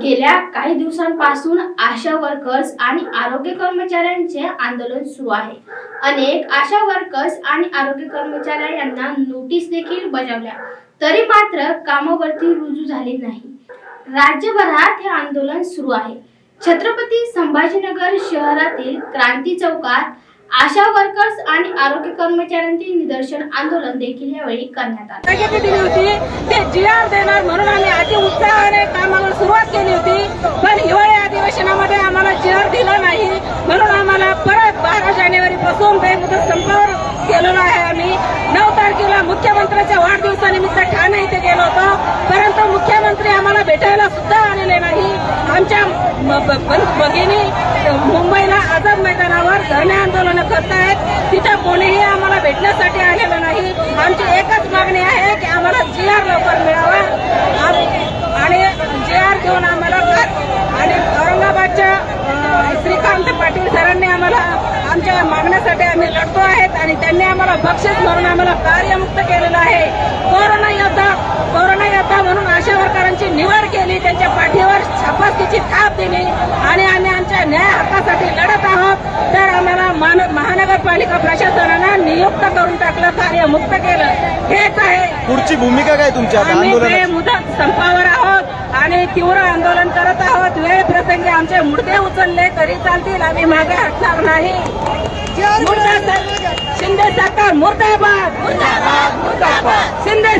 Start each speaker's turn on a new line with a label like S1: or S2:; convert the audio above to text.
S1: गेल्या काही दिवसांपासून आशा वर्कर्स आणि आरोग्य कर्मचाऱ्यांचे आंदोलन सुरू आहे. अनेक आशा वर्कर्स आणि आरोग्य कर्मचाऱ्या यांना नोटीस देखील बजावल्या. तरी मात्र कामावरती रुजू झाले नाही. राज्यभरात हे आंदोलन सुरू आहे. छत्रपती संभाजीनगर शहरातील क्रांती चौकात आशा वर्कर्स आणि आरोग्य कर्मचाऱ्यांचे निदर्शन आंदोलन देखील यावेळी करण्यात आले.
S2: दिली होती ते जी आर देणार म्हणून आम्ही अति उत्साहाने कामाला सुरुवात केली होती पण हिवाळी अधिवेशनामध्ये आम्हाला जी आर दिला नाही म्हणून आम्हाला परत बारा जानेवारी बेमुदत संपावर गेलेलो आहे आम्ही. नऊ तारखेला मुख्यमंत्र्यांच्या वाढदिवसानिमित्त ठाणे इथे गेलो होतो. परंतु मुख्यमंत्री आम्हाला भेटायला सुद्धा आलेले नाही. आमच्या ब- भगिनी मुंबईला आझाद मैदानावर धरणे आंदोलन आहेत तिथं कोणीही आम्हाला भेटण्यासाठी आलेलं नाही. आमची एकच मागणी आहे की आम्हाला जी आर लवकर मिळावा. आणि जी आर घेऊन आम्हाला आणि औरंगाबादच्या श्रीकांत पाटील सरांनी आम्हाला आमच्या मागण्यासाठी आम्ही लढतो आहेत आणि त्यांनी आम्हाला बक्षीस म्हणून आम्हाला कार्यमुक्त केलेलं आहे. कोरोना योद्धा कोरोना योद्धा म्हणून आशा वर्करांची निवड केली त्यांच्या पाठीवर छापासकीची थाप दिली आणि आम्ही आमच्या न्याय हक्कासाठी लढत आहोत. तर आम्हाला महानगरपालिका प्रशासनानं नियुक्त करून टाकलं कार्यमुक्त केलं. हेच आहे.
S3: पुढची भूमिका काय तुमची? आता
S2: आम्ही
S3: आंदोलनाची.
S2: बेमुदत संपावर आहोत आणि तीव्र आंदोलन करत आहोत. आमचे मुडदे उचलले तरी चालतील आम्ही मागे हटणार नाही. शिंदे सरकार मुर्दाबाद. शिंदे